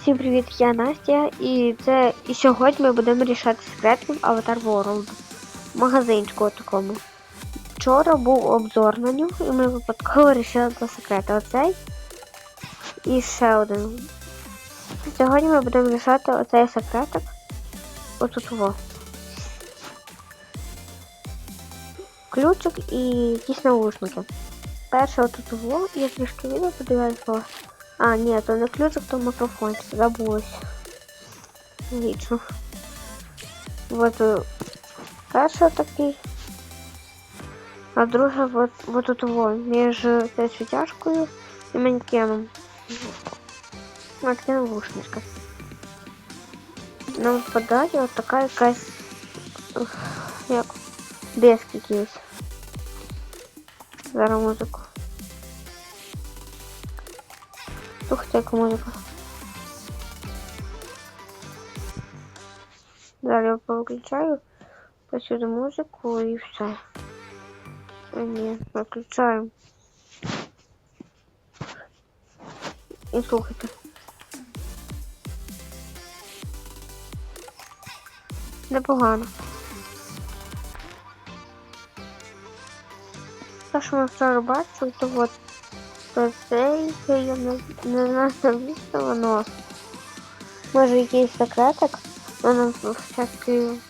Всім привіт, я Настя, і це і сьогодні ми будемо рішати секретний Avatar World. Магазинчику такому. Вчора був обзор на нього, і ми випадково рішили два секрети. Оцей і ще один. Сьогодні ми будемо рішати оцей секретик. Отут во. Ключик і якісь наушники. Перше отут во, я трішки відео подивилася. А, ні, то не ключик, то микрофончик, забулась. Лічно. Вот е, перший такий. А друге вот, вот тут во, між цією світяшкою і манекеном. Манекен вушничка. Нам впадає от така якась ух, як диск якийсь. Зараз музику. Слухайте, яку музику. Зараз я повиключаю посюди музику і все. А, ні, виключаю. І слухайте. Непогано. Те, що ми вчора бачили, то от то цей я не, не знаю, навіщо воно. Може якийсь секретик, воно всякий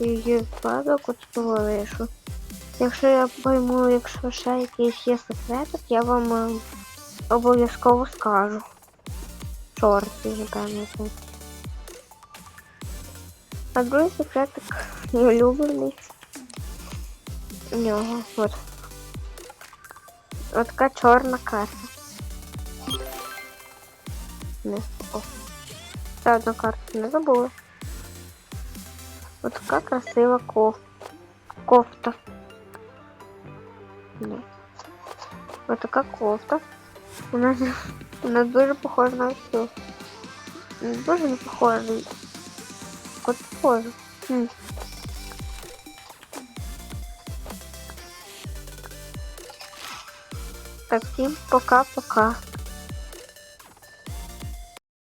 її випадок от. Якщо я пойму, якщо ще якийсь є секретик, я вам е, обов'язково скажу. Напевно, це. А другий секретик мій улюблений. У нього от. От така чорна карта. Не. О. Ще одну карту не забула. От така красива коф... кофта. Не. От така кофта. Вона, вона дуже похожа на цю. Дуже не похожа. От похожа. Так, всім пока-пока.